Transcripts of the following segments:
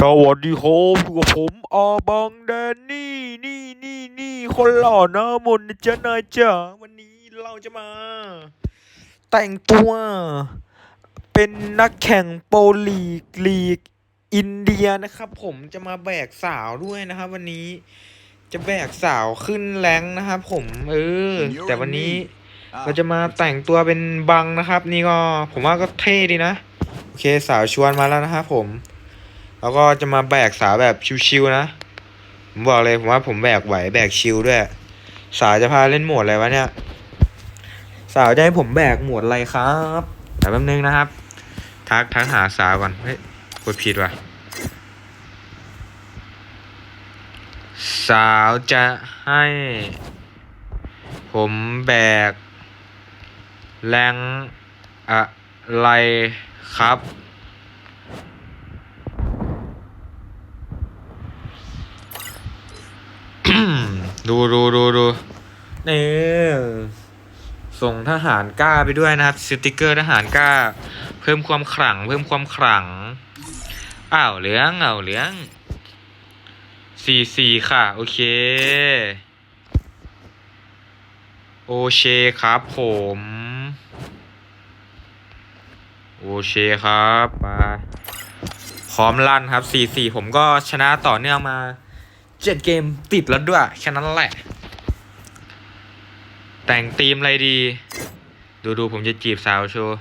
สวัสดีครับอยู่กับผมอาบังแดนนี่นี่นี่นี่คนหล่อหน้ามนนะจ๊ะนายจ๋าวันนี้เราจะมา แต่งตัวเป็นนักแข่งโปรลีกลีก อินเดียนะครับ ผมจะมาแบกสาวด้วยนะครับ วันนี้จะแบกสาวขึ้นแรงนะครับ ผมเออ แต่วันนี้เราจะมาแต่งตัวเป็นบังนะครับ นี่ก็ผมว่าก็เท่ดีนะโอเคสาวชวนมาแล้วนะครับผม แล้วก็จะมาแบกสาวแบบชิวๆนะ ผมบอกเลยผมว่าผมแบกไหวแบกชิวด้วย สาวจะพาเล่นโหมดอะไรวะเนี่ย สาวจะให้ผมแบกโหมดอะไรครับแต่แป๊บนึงนะครับ ทักทักหาสาวก่อน เฮ้ยกดผิดว่ะ สาวจะให้ ผมแบก แรงอะไรครับ ดูดูดูดูนี่ส่งทหารกล้าไปด้วยนะครับสติกเกอร์ทหารกล้า เพิ่มความขลัง เพิ่มความขลังอ้าวเหลืองอ้าวเหลืองสี่สี่ค่ะ โอเค โอเคครับผมโอเคครับมาพร้อมลั่นครับสี่สี่ผมก็ชนะต่อเนื่องมา เจ็ดเกมติดแล้วด้วย แค่นั้นแหละ แต่งธีมอะไรดี ดูดูผมจะจีบสาวโชว์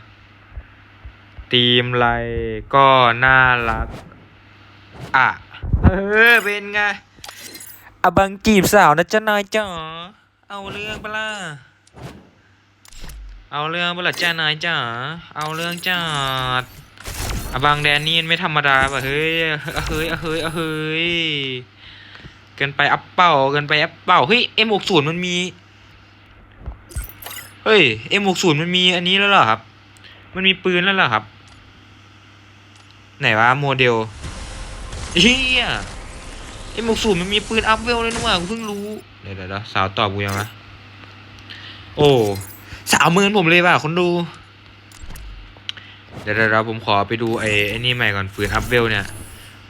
ธีมอะไรก็น่ารัก อะ เออ เป็นไงอะบังจีบสาวนะจ๊ะนายจ๋าเอาเรื่องปะล่ะเอาเรื่องปะล่ะจ้านายจ๋าเอาเรื่องจัดอะบังแดนนี่ไม่ธรรมดาป่ะเฮ้ยอะเฮ้ยอะเฮ้ยอะเฮ้ย เกินไปอัปเป่าเกินไปอัปเป่าเฮ้ยเอ็มหกศูนย์มันมี เฮ้ยเอ็มหกศูนย์มันมีอันนี้แล้วเหรอครับ มันมีปืนแล้วเหรอครับ ไหนวะโมเดลเฮียเอ็มหกศูนย์มันมีปืนอัพเวลเลยนี่หว่ากูเพิ่งรู้ เดี๋ยวเดี๋ยวสาวตอบกูยังวะโอ้สาวเมินผมเลยว่ะคนดู เดี๋ยวเดี๋ยวเดี๋ยวผมขอไปดูไอ้ไอ้นี่ใหม่ก่อนปืนอัพเวลเนี่ย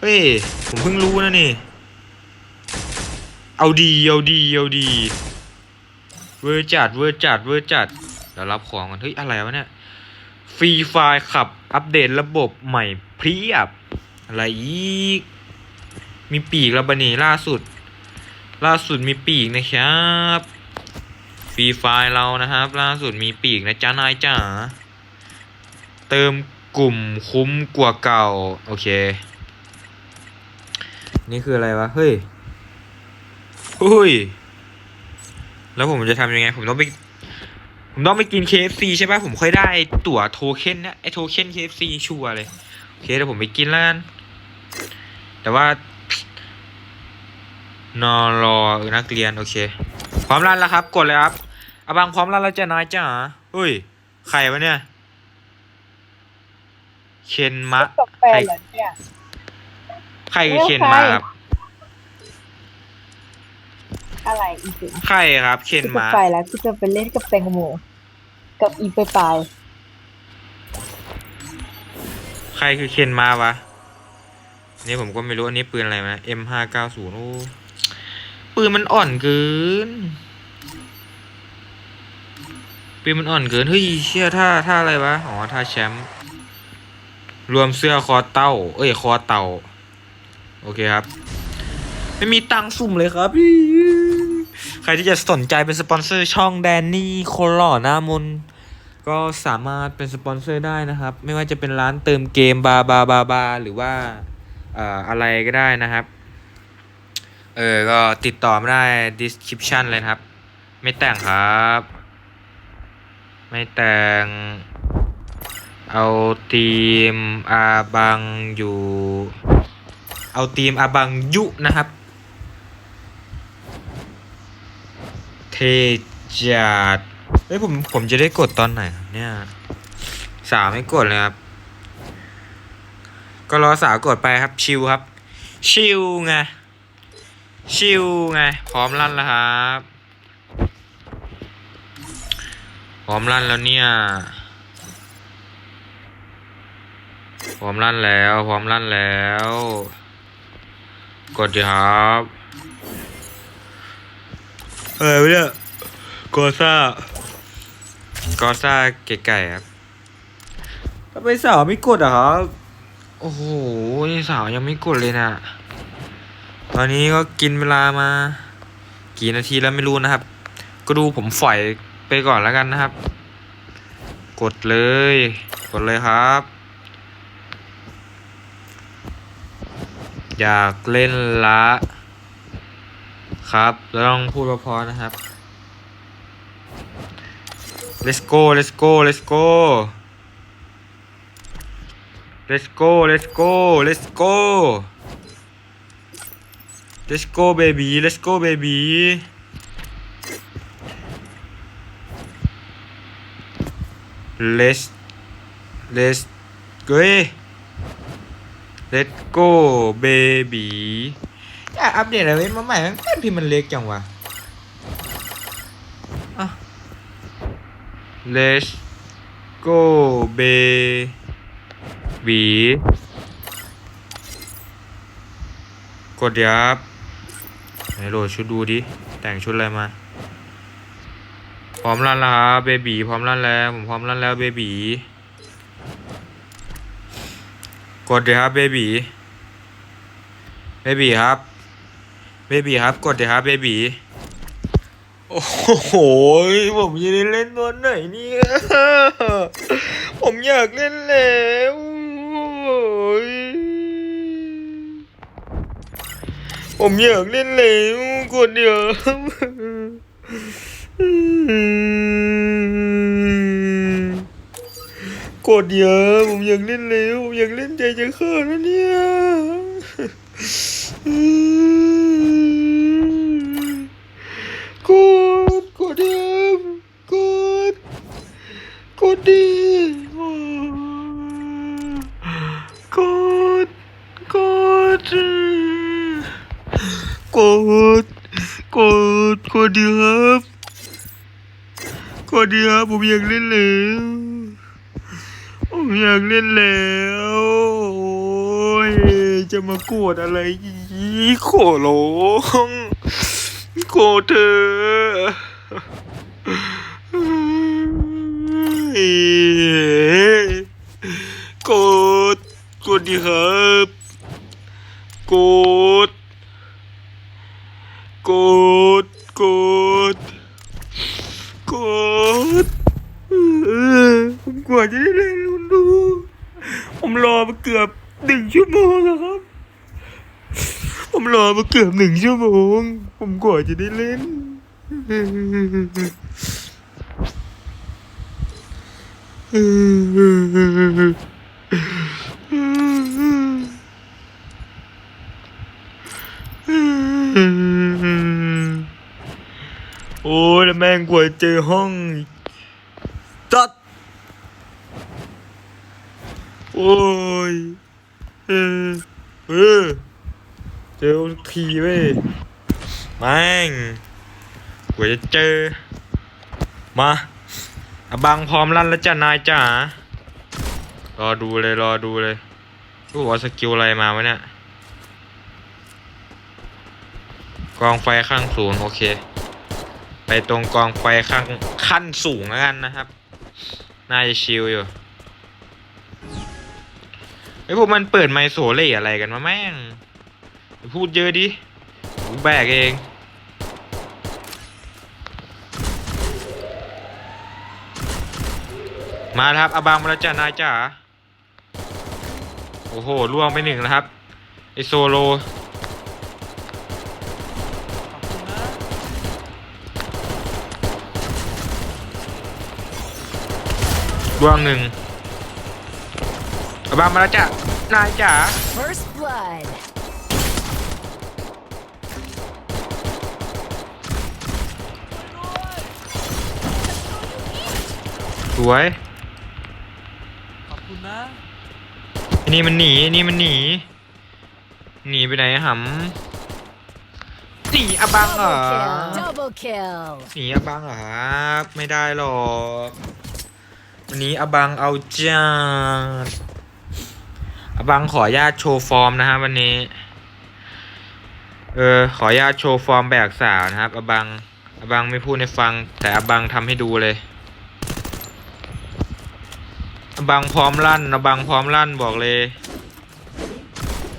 เฮ้ย ผมเพิ่งรู้นะนี่ เอาดีเอาดีเอาดี เวอร์จัดเวอร์จัดเวอร์จัดเดี๋ยวรับของกันเฮ้ยอะไรวะเนี่ยฟรีไฟล์ขับอัปเดตระบบใหม่เพียบ อะไรอีก มีปีกแล้วบะนี่ล่าสุด ล่าสุดมีปีกนะครับฟรีไฟล์เรานะครับ ล่าสุดมีปีกนะจ๊ะนายจ๋าเติมกลุ่มคุ้มกว่าเก่า โอเค นี่คืออะไรวะ เฮ้ย เฮ้ย แล้วผมจะทำยังไง ผมต้องไป ผมต้องไปกิน KFC ใช่ปะผมค่อยได้ตั๋วโทเค็นเนี่ยไอโทเค็น KFC ชัวร์เลย โอเคเดี๋ยวผมไปกินแล้วกัน แต่ว่านอรอเออนักเรียน โอเค พร้อมรันแล้วครับ กดเลยครับอาบังพร้อมรันแล้วจะนายจ้าเฮ้ย ใครวะเนี่ย เคนมะกาแฟเหรอเนี่ย ใครคือเคนมะครับ อะไรอีกสิใครครับ เคนกูจะมะไปแล้วกูจะไปเล่นกับแตงโมกับอีไปปลายใครคือเคนมาวะนี่ผมก็ไม่รู้อันนี้ปืนอะไรนะ M ห้าเก้าศูนย์โอ้ปืนมันอ่อนเกินปืนมันอ่อนเกินเฮ้ยเชื่อท่าท่าอะไรวะอ๋อท่าแชมป์รวมเสื้อคอเต้า เอ้ยคอเต่า โอเคครับ ไม่มีตังสุ่มเลยครับ ใครที่จะสนใจเป็นสปอนเซอร์ช่องแดนนี่คนหล่อหน้ามนก็สามารถเป็นสปอนเซอร์ได้นะครับ ไม่ว่าจะเป็นร้านเติมเกมบาบาบาบาหรือว่าเอ่ออะไรก็ได้นะครับ เออ ก็ติดต่อมาได้ description เลยนะครับ ไม่แต่งครับ ไม่แต่ง เอาทีมอาบังอยู่ เอาทีมอาบังยุนะครับ เทจัดเฮ้ยผมผมจะได้กดตอนไหนครับเนี่ยสาวไม่กดเลยครับ ก็รอสาวกดไปครับชิวครับ ชิวไงชิวไงพร้อมลั่นแล้วครับพร้อมลั่นแล้วเนี่ยพร้อมลั่นแล้วพร้อมลั่นแล้ว กดดีครับ ออไม่เนี่ยกอซ่ากอซ่าเก๋ไก่ครับ ทำไมสาวไม่กดอะครับ โอ้โหนี่สาวยังไม่กดเลยนะตอนนี้ก็กินเวลามา กี่นาทีแล้วไม่รู้นะครับ ก็ดูผมฝอยไปก่อนแล้วกันนะครับ กดเลย กดเลยครับ อยากเล่นละ ครับแล้วต้องพูดเพอๆนะครับ let's go let's go let's go let's go let's go let's go let's go baby let's go baby let's let's เฮ้ย let's go baby ากอัปเดตอะไรมาใหม่มันแป้นพิมพ์มันเล็กจังวะอะ let's go baby กดยับไหนโหลดชุดดูดิ แต่งชุดอะไรมา พร้อมรันแล้วครับเบบีพร้อมรันแล้ว ผมพร้อมรันแล้วเบบีกดเดี๋ยวครับเบบีเบบีครับ เบบีครับกดเดี๋ยวครับเบบีโอ้โห ผมจะได้เล่นตอนไหนเนี่ยผมอยากเล่นแล้วโอ้ยผมอยากเล่นแล้วกดเดี๋ยวกดเยอะผมอยากเล่นเร็วผมอยากเล่นใจจะขาดแล้วเนี่ยกดกดเยอะกดกดดีกดกดกดกดกดดีครับก ดีครับผมอยากเล่นแล้วผมอยากเล่นแล้วโอ้ยจะมาโกรธอะไรอีกขอร้องขอเธอเอ้ยโกรธโกรธดีครับโกรธโกรธโกรธโกรธ เออผมกว่าจะได้เล่นคุณดู ผมรอมาเกือบหนึ่งชั่วโมงแล้วครับ ผมรอมาเกือบหนึ่งชั่วโมง ผมกว่า จะได้เล่น โอ้ยแล้วแม่งกว่าเจอห้องตัดโอ้ย เออ เออ เจอทีเว้ย แม่งกว่าจะเจอ มาอบังพร้อมลั่นแล้วจ้ะนายจ๋ารอดูเลยรอดูเลยรู้ว่าสกิลอะไรมาวะเนี่ยกองไฟข้างศูนโอเค ไปตรงกองไฟข้างขั้นสูงแล้วกันนะครับ น่าจะชิลอยู่ไอ้พวกมันเปิดไมโซเล่อะไรกันมาแม่ง พูดเยอะดิ แบกเอง มาครับอาบังมาแล้วจ้านายจ๋าโอ้โหล่วงไปหนึ่งแล้วครับไอโซโลดวงหนึ่งอาบางมาแล้วจ้ะนายจ๋า First blood. วยขอบคุณนะอันนี้มันหนีอันนี้มันหนี หนีไปไหนหำหนีอาบังเหรอ Double kill. หนีอาบังเหรอครับไม่ได้หรอกวันนี้อาบังเอาจัดอาบังขออนุญาตโชว์ฟอร์มนะฮะวันนี้เออขออนุญาตโชว์ฟอร์มแบกสาวนะครับอบังอบังไม่พูดให้ฟัง แต่อบังทำให้ดูเลยอ บังพร้อมลั่นอบังพร้อมลั่นบอกเลย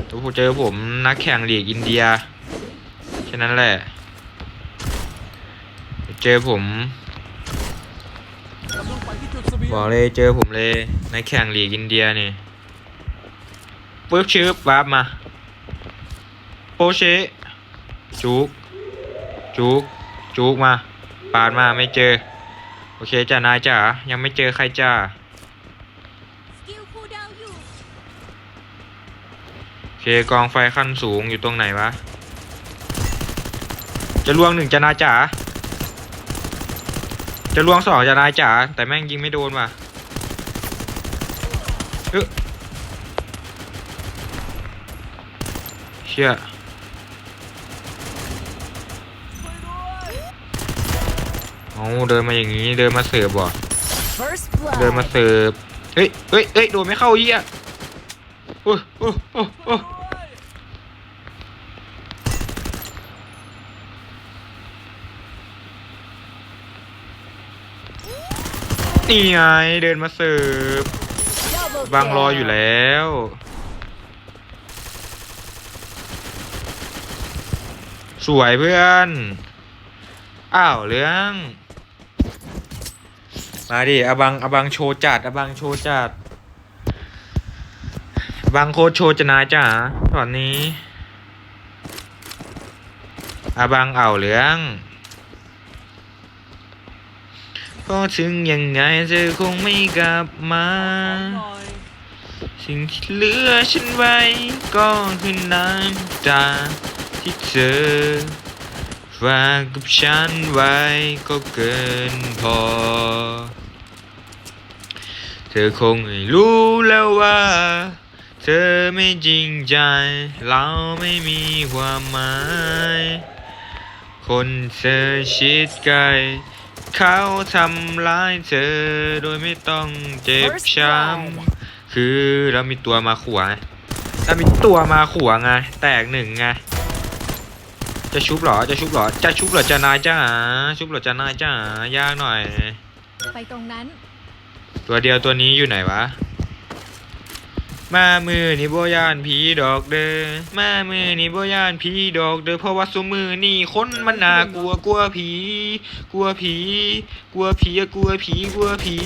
ผมเจอผมนักแข่งหลีกอินเดียแค่นั้นแหละ เจอผมบอกเลยเจอผมเลยในแข่งหลีกอินเดียนี่ปึ๊บชื่อวาร์มาโปเชจุกจุกจุกมา ปาดมาไม่เจอ โอเคจ้านายจ๋ายังไม่เจอใครจ้า เคกองไฟขั้นสูงอยู่ตรงไหนวะ จะล่วงหนึ่งจ้านายจ๋า จะล่วงสองจ้านายจ๋าแต่แม่งยิงไม่โดนว่ะเออเชี่ยเอาเดินมาอย่างนี้เดินมาเสิร์ฟบ่ First เดินมา blood. เสิร์ฟเฮ้ยเฮ้ยเฮ้ยโดนไม่เข้าเหี้ยโอ้ยโอ้ยโอ้ยโอ้ นี่ไงเดินมาเสิร์ฟ Double บางรออยู่แล้ว สวยเพื่อน อ้าวเรื่อง มาดิอบังอบังโชว์จัดอบังโชว์จัดบังโคโชว์จะนายจ้าตอนนี้อบังเอาเรื่อง พอถึงยังไงเธอคงไม่กลับมา สิ่งที่เหลือฉันไว้ก็คือน้ำตาที่เธอฝากกับฉันไว้ก็เกินพอ เธอคงไม่รู้แล้วว่า เธอไม่จริงใจ เราไม่มีความหมาย คนเธอชิดไกล เขาทำร้ายเธอโดยไม่ต้องเจ็บ First ช้ blood. ำคือเรามีตัวมาขัวไงเรามีตัวมาขัวไงแตกหนึ่งไงจะชุบเหรอจะชุบเหรอจะชุบเหรอจะนายจ้าชุบเหรอจะนายจ้ายากหน่อย ไปตรงนั้น ตัวเดียวตัวนี้อยู่ไหนวะ มามือนี่โบยานผีดอกเด้อมามือนี่โบยานผีดอกเด้อเพราะว่าสมือนี่คนมันน่ากลัวกลัวผี กลัวผี กลัวผีอะกลัวผีกลัวผี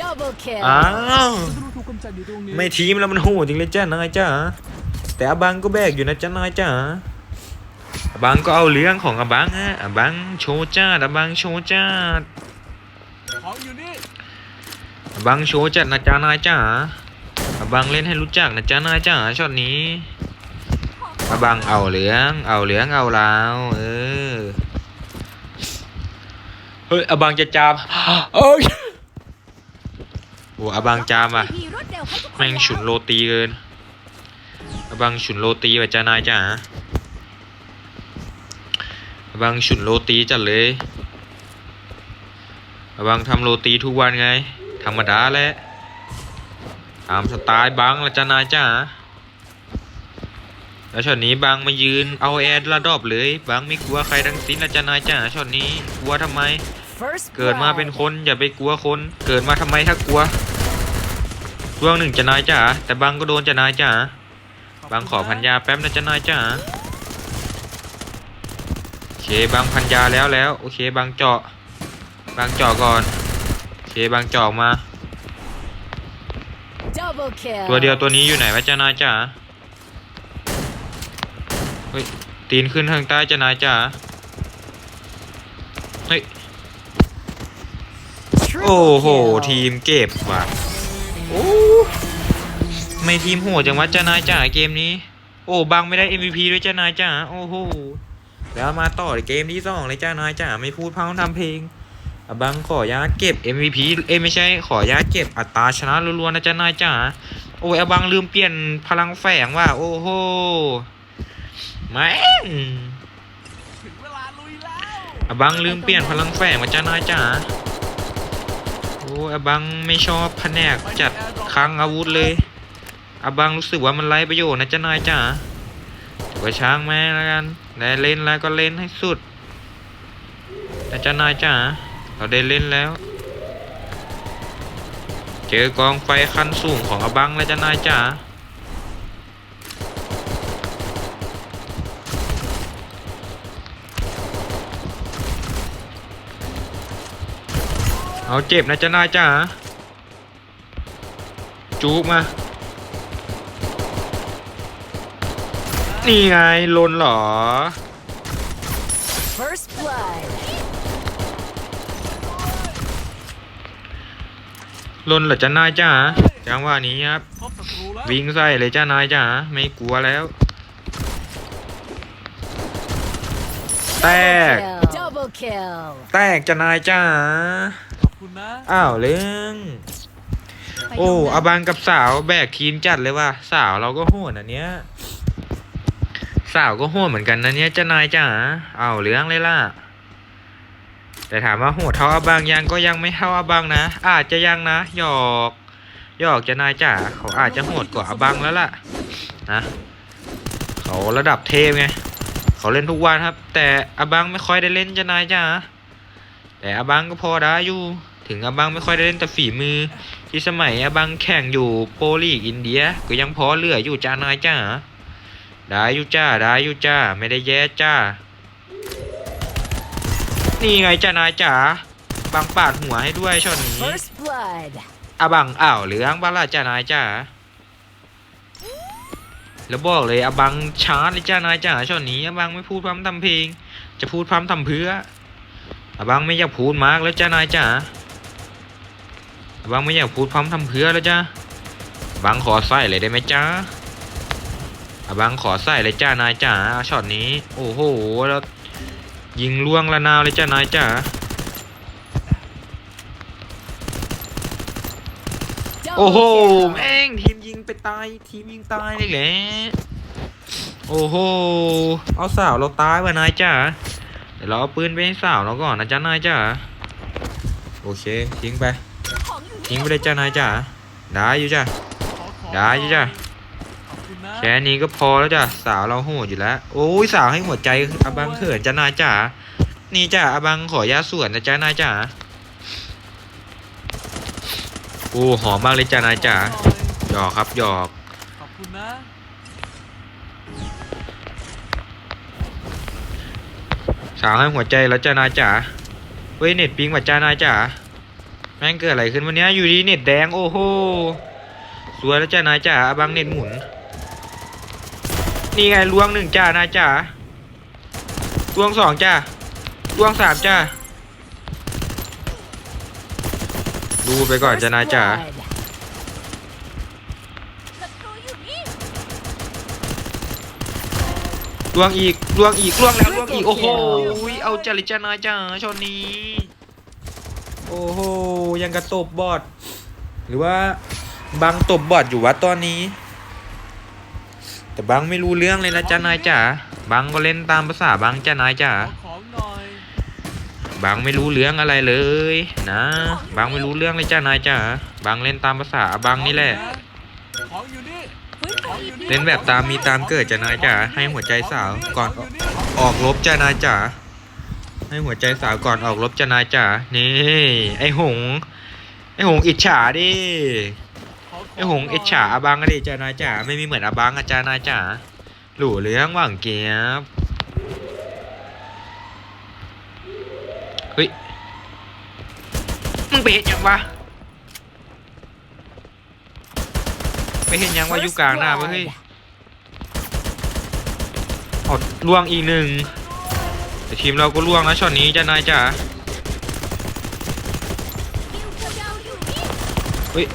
Double kill. อ้าวศัตรูถูกกำจัดอยู่ตรงนี้ไม่ทีมแล้วมันโหดจริงเลยจ้านายจ้าแต่อาบังก็แบกอยู่นะจ้านายจ้าอาบังก็เอาเรื่องของอาบังฮะอาบังโชว์จ้าอาบังโชว์จ้าของอยู่นี่อาบังโชว์จัดนะจ้านายจ้า อาบังเล่นให้รู้จักนะจ้านายจ้าช็อตนี้อาบังเอาเหลือง เอาเหลืองเอาลาวเออเฮ้ยอาบังจะจามเอ้ยโอ้อาบังจามอะแม่งฉุนโรตีเกินอาบังฉุนโรตีว่ะจ้านายจ้าอาบังฉุนโรตีจัดเลยอาบังทำโรตีทุกวันไง ธรรมดาแหละ ตามสไตล์บังละจ้านายจ้าแล้วช็อตนี้บังมายืนเอาแอดระดอบเลยบังไม่กลัวใครทั้งสิ้นละจ้านายจ้าช็อตนี้กลัวทำไม First เกิดมาเป็น blood. คนอย่าไปกลัวคน เกิดมาทำไมถ้ากลัวร่วงหนึ่งจะนายจ๋าแต่บางก็โดนจะนายจ๋าบางขอพันยาแป๊บนะจะนายจ๋าโอเคบางพันยาแล้วแล้วโอเคบางเจาะ บางเจาะก่อนโอเคบางเจาะมา Double kill. ตัวเดียวตัวนี้อยู่ไหนวะจะนายจ๋าเฮ้ยตีนขึ้นทางใต้จะนายจ๋าเฮ้ย Triple โอ้โห kill. ทีมเก็บว่ะโอ้ไม่ทีมโหดจังวะจ้านายจ๋าเกมนี้ โอ้บังไม่ได้ MVP ด้วยจ้านายจ๋าโอ้โหแล้วมาต่อเกมที่สองเลยจ้านายจ๋าไม่พูดพังทำเพลงอะ บังขออนุญาตเก็บ MVP เอ้ไม่ใช่ขออนุญาตเก็บอัตราชนะรัวๆนะจ้านายจ๋าโอ้ยอบังลืมเปลี่ยนพลังแฝงว่ะโอ้โหแม่งถึงเวลาลุยแล้วอบังลืมเปลี่ยนพลังแฝงมาจ้านายจ๋าโอ้ยอบังไม่ชอบแผนกจัดคลังอาวุธเลยอะบังรู้สึกว่ามันไร้ประโยชน์นะจ้านายจ๋าถือว่าช้างแม่แล้วกันได้เล่นแล้วก็เล่นให้สุดแต่เจ้านายจ๋า เราได้เล่นแล้ว เจอกองไฟคันสูงของอบังแล้วจ้านายจ๋าเอาเจ็บนะจ้านายจ๋าจูบมานี่ไงลนเหรอ First blood. ลนเหรอจ้านายจ๋าจังหวะนี้ครับ พบศัตรูแล้ววิ่งใส่เลยจ้านายจ๋าไม่กลัวแล้ว แตก Double kill. แตกจ้านายจ๋าขอบคุณนะอ้าวเรื่องโอ้อาบังกับสาวแบกทีมจัดเลยว่ะสาวเราก็โหดอันเนี้ยสาวก็โหดเหมือนกันนะเนี้ยจ้านายจ๋าอ้าวเรื่องเลยล่ะ แต่ถามว่าโหดเท่าอาบังยังก็ยังไม่เท่าอาบังนะ อาจจะยังนะหยอกหยอกจ้านายจ๋าเขาอาจจะโหดกว่าอาบังแล้วล่ะนะเขาระดับเทพไงเขาเล่นทุกวันครับ แต่อาบังไม่ค่อยได้เล่นจ้านายจ๋าแต่อาบังก็พอได้อยู่ ถึงอาบังไม่ค่อยได้เล่นแต่ฝีมือ ที่สมัยอาบังแข่งอยู่โปลีกอินเดีย ก็ยังพอเหลืออยู่จ้านายจ๋าได้อยู่จ้าได้อยู่จ้า ไม่ได้แย่จ้า นี่ไงจ้านายจ๋าบังปาดหัวให้ด้วยช็อตนี้ First blood. อาบังอ้าวเหลืองบ้าละจ้านายจ๋าแล้วบอกเลยอาบังชาร์จเลยจ้านายจ๋าช็อตนี้อาบังไม่พูดพร่ำทำเพลง จะพูดพร่ำทำเพื่ออาบังไม่อยากพูดมากแล้วจ้านายจ๋าอาบังไม่อยากพูดพร่ำทำเพื่อแล้วจ้าอาบังขอใส่เลยได้ไหมจ้าอาบังขอใส่เลยจ้านายจ๋าช็อตนี้ โอ้โหแล้ว ยิงล่วงละนาวเลยจ้านายจ๋าโอ้โหแม่งทีมยิงไปตายทีมยิงตายเลยแหละโอ้โหเอาสาวเราตายวะนายจ้าเดี๋ยวเราเอาปืนไปให้สาวเราก่อนนะจ๊ะนายจ้าโอเคทิ้งไปทิ้งไปเลยจ้านายจ้าได้อยู่จ้ะได้จ้ะขอบคุณนะ แค่นี้ก็พอแล้วจ้ะสาวเราโหดอยู่แล้ว โอ้ยสาวให้หัวใจอาบังเขินจ้านาจ้านี่จ้ะอาบังขอยาส่วนนะจ้านาจ้าโอ้หอมมากเลยจ้านายจ้าหยอกครับหยอกขอบคุณนะสาวให้หัวใจแล้วจ้านายจ๋าเว้ยเน็ตปิงว่ะจ้านายจ๋าแม่งเกิดอะไรขึ้นวันนี้อยู่ดีเน็ตแดงโอ้โหสวยแล้วจ้านายจ๋าอาบังเน็ตหมุน นี่ไงลวงหนึ่งจ้านายจ๋าลวงสองจ้าลวงสามจ้าดูไปก่อนจ้านายจ๋า blood. ลวงอีกลวงอีกลวงแล้วลวงอีกโอ้โหเอาจริจ้านายจ๋าชนนี้ โอ้โหยังกระตบบอดหรือว่าบังตบบอดอยู่วะตอนนี้ แต่บังไม่รู้เรื่องเลยนะจ้านายจ๋าบังก็เล่นตามภาษาบังจ้านายจ๋าบังไม่รู้เรื่องอะไรเลยนะบังไม่รู้เรื่องเลยจ้านายจ๋าบังเล่นตามภาษาบังนี่แหละ เล่นแบบตามมีตามเกิดจ้านายจ๋าให้หัวใจสาวก่อนออกรบจ้านายจ๋าให้หัวใจสาวก่อนออกรบจ้านายจ๋านี่ไอหงไอหงอิจฉาดิ ไอหงอิจฉาอาบังอะดิจ้านายจ๋าไม่มีเหมือนอาบังอะจ้านายจ๋าหลู่เรื่องหว่างเกียบเฮ้ยมึงไปเห็นยังวะไปเห็นยังว่าอยู่ First กลางหน้าเว้ย blood. อดล่วงอีกหนึ่งแต่ทีมเราก็ล่วงนะช็อตนี้จ้านายจ๋าเฮ้ย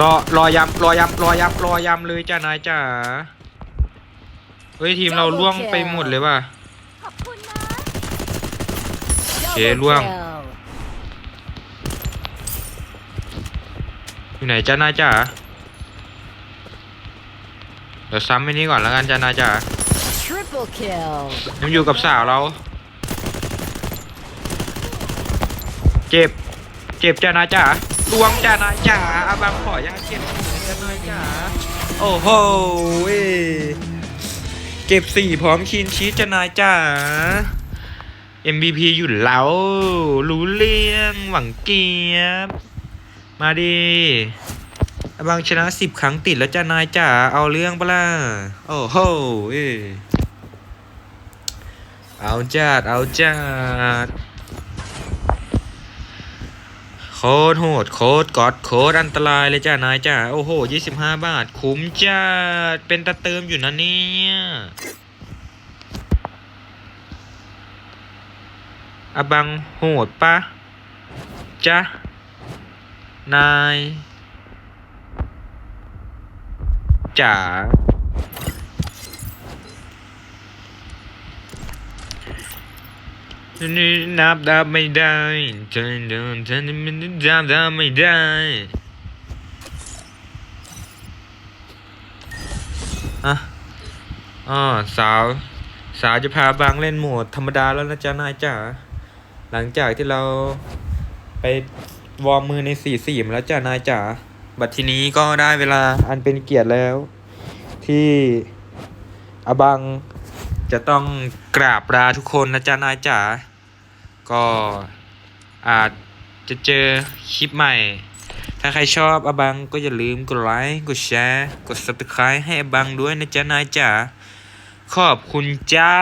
รอรอยำรอยำรอยำรอยำเลยจ้านายจ๋าเฮ้ยทีมเราล่วงไปหมดเลยว่ะ Double Okay, luang. kill. อยู่ไหนจ้านายจ๋าเดี๋ยวซ้ำไปนี้ก่อนแล้วกันจ้านายจ๋า Triple kill. ยังอยู่กับสาวเรา เจ็บ เจ็บจ้านายจ๋า ลวงจ้านายจ๋าอาบังขอยาเจ็บจ้านายจ๋าโอ้โหเว้ยเก็บสี่พร้อมคินชีสจะนายจ๋า MVP อยู่แล้วรู้เรื่องหวังเกียบ มาดิบางชนะสิบครั้งติดแล้วจ้านายจ๋าเอาเรื่องปะล่ะโอ้โหเอเอาจัดเอาจัด คตรโหดโคตรกอดโคตรอันตรายเลยจ้านายจ๋าโอ้โหยี่สิบห้าบาท คุ้มจัดเป็นตะเติมอยู่นะเนี่ยอะบังโหดปะจ๊ะนายจ๋า นี่นับดับไม่ได้เธอเดินเธอมันนับดับไม่ได้อะอ๋อสาว สาวจะพาบางเล่นโหมดธรรมดาแล้วนะจ๊ะนายจ๋าหลังจากที่เราไปวอร์มมือในสี่สี่มาแล้วจ้านายจ๋าบัดทีนี้ก็ได้เวลาอันเป็นเกียรติแล้ว ที่อบังจะต้องกราบลาทุกคนนะจ๊ะนายจ๋า ก็อาจจะเจอคลิปใหม่ ถ้าใครชอบอบังก็อย่าลืมกดไลค์ กดแชร์ กด subscribe ให้อบังด้วยนะจ๊ะนายจ๋าขอบคุณจ้า